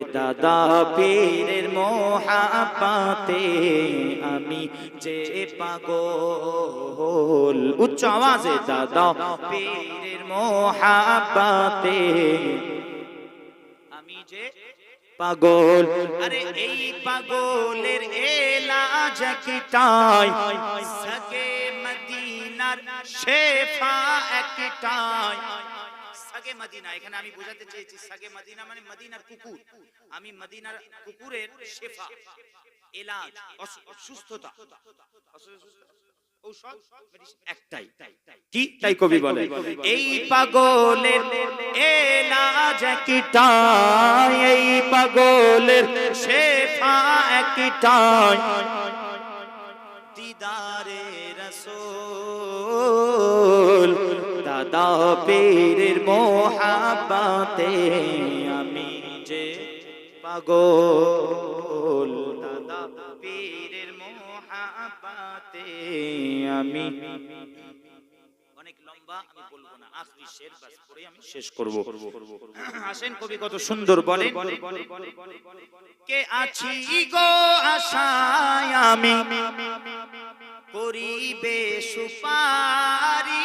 দাদা পীরের মোহাবাতে আমি যে পাগল। উচ্চ আওয়াজে, দাদা পীরের মোহাবাতে আমি যে পাগল। আরে এই পাগলের এলাজ একটাই, সগে মদিনার শেফা একটাই। সাগে মদিনা এখানে আমি বোঝাতে চেয়েছি সাগে মদিনা মানে মদিনার কুকুর। আমি মদিনার কুকুরের শেফা এলাজ অসুস্থতা অসুস্থতা, ঔষধ একটাই। কি? তাই কবি বলে। এই পাগলের এলাজ একটাই এই পাগলের শেফা একটাই। দিদারে রসুল দাদা পীরের মোহাবাতে আমি যে পাগল দাদা পীরের মোহাবাতে আমি অনেক লম্বা, আমি বলব না আখরি শের বাস পড়ে আমি শেষ করব। আসেন কবি কত সুন্দর বলে কে আছি গো আশায় আমি? করিবে সুপারি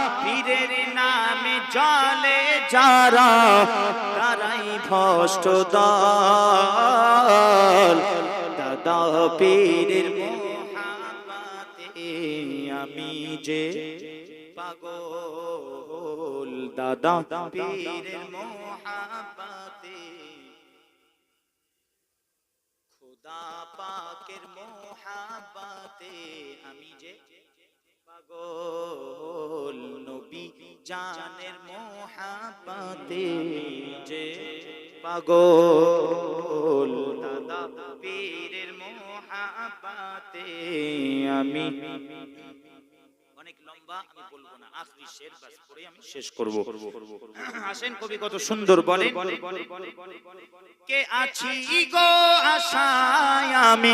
জলে যারা তারাই ভষ্ট দল। দাদা পীরের আমি যে পাগল। দাদা পীরের মোহাবাতে খোদা পাকের মোহাবাতে আমি যে পাগল নবী জানের যে পাগল দাদা পীরের আমি অনেক লম্বা পড়ে আমি শেষ করব। আসেন কবি কত সুন্দর বলে কে আছি গো আশায় আমি?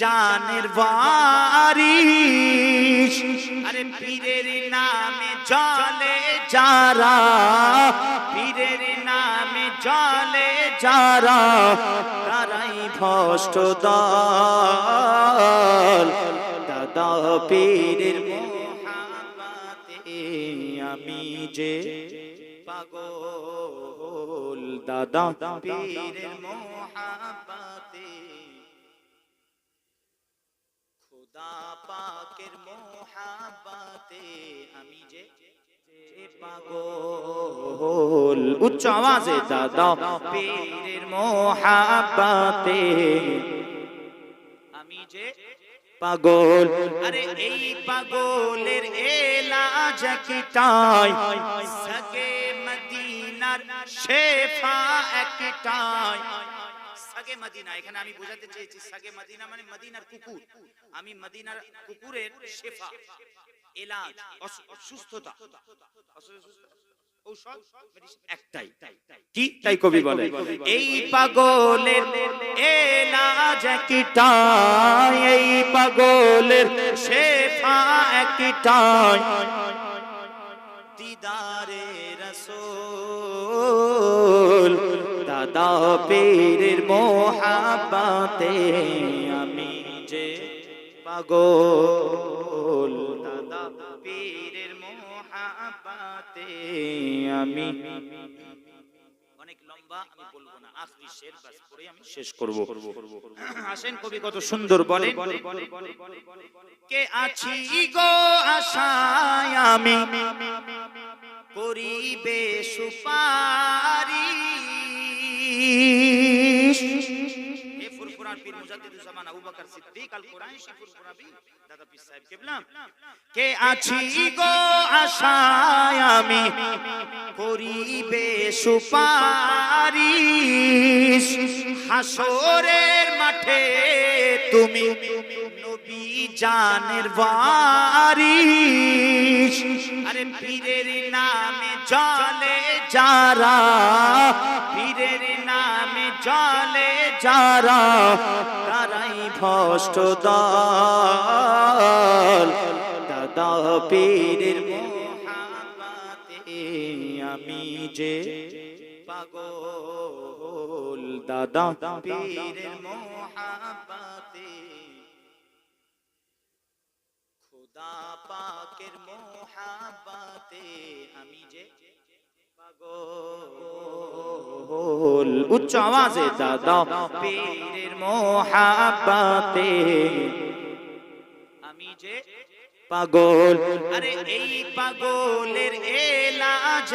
জানের বারিশ আরে পীরের নামে জলে যারা, পীরের নামে জলে যারা, তারাই ভষ্ট দাদা পীরের আমি যে পাগল, দাদা পীরের মোহাবাতে খোদা পাকের মোহাবাতে আমি যে পাগল। উচ্চ আওয়াজে, দাদা পীরের মোহাবাতে আমি যে পাগল। আরে এই পাগলের এলাজ একটাই, সগে মদিনার শেফা একটাই। সাগে মদিনা এখানে আমি বোঝাতে চেয়েছি সাগে মদিনা মানে মদিনার কুকুর। আমি মদিনার কুকুরের শেফা এলাজ অসুস্থতা অসুস্থতা, ঔষধ একটাই। কি? তাই কবি বলে। এই পাগলের এলাজ একটাই এই পাগলের শেফা একটাই। দিদারে রসুল দাদা পীরের মোহাবাতে আমি যে পাগল দাদা পীরের মোহাবাতে আমি অনেক লম্বা, আমি বলব না, আখরি শের বাস পড়ে আমি শেষ করব। আসেন কবি কত সুন্দর বলে কে আছি গো আশায় আমি? করিবে সুপারি এ ফুরফুরার পীর মুজাদ্দিদুজ জামান আবু বকর সিদ্দিক আল কুরাইশি ফুরফুরাবি দাদা পীর সাহেব কেবলা কে আছি গো আশায় আমি? করিবে সুপারি হাসরের মাঠে তুমি নবী জানের বারিশ আরে পীরের নামে জলে যারা, পীরের নামে যারা, তারাই ভষ্ট দল। দাদা পীরের মোহাবাতে আমি যে পাগল, দাদা পীরের মোহাবাতে খোদা পাকের মোহাবাতে আমি যে উচ্চ আওয়াজে, দাদা, পীরের মোহাবাতে আমি যে পাগল, আরে এই পাগলের এলাজ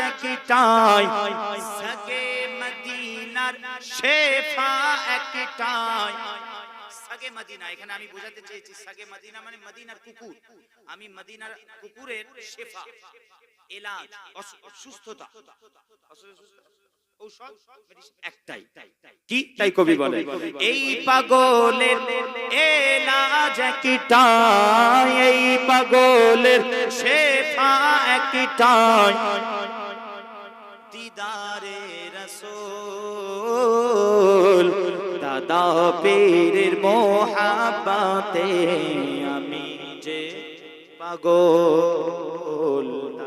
সগে মদিনার শেফা একটাই। মদিনা, এখানে আমি বোঝাতে চেয়েছি, সাগে মদিনা মানে মদিনার কুকুর। আমি মদিনার কুকুরের শেফা। এলাজ অসু- অসুস্থতা অসুস্থতা, ঔষধ একটাই। কি? তাই কবি বলে এই পাগলের এলাজ একটাই এই পাগলের শেফা একটাই। দিদারে রসুল দাদা পীরের মোহাবাতে আমি যে পাগল দাদা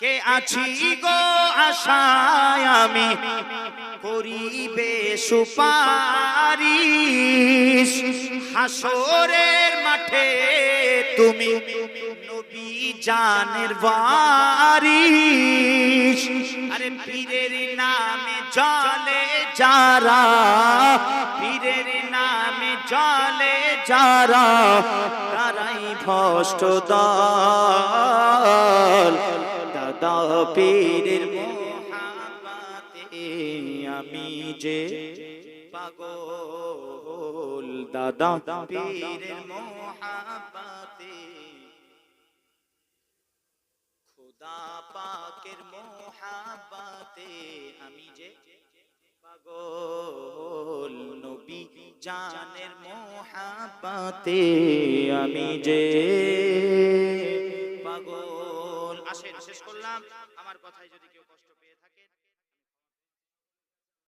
কে আছি গো আশায় আমি? করিবে সুপারি হাসরের মাঠে তুমি নবী জানের বারিশ আরে পীরের নামে জলে যারা যারা তারাই ভষ্ট দাদা পীরের মোহাবাতে আমি যে পাগল দাদা পীরের মোহাবাতে খোদা পাকের মোহাবাতে আমি যে জানের মহাপাতে আমি যে পাগল। আসেন শেষ করলাম। আমার কথায় যদি কেউ কষ্ট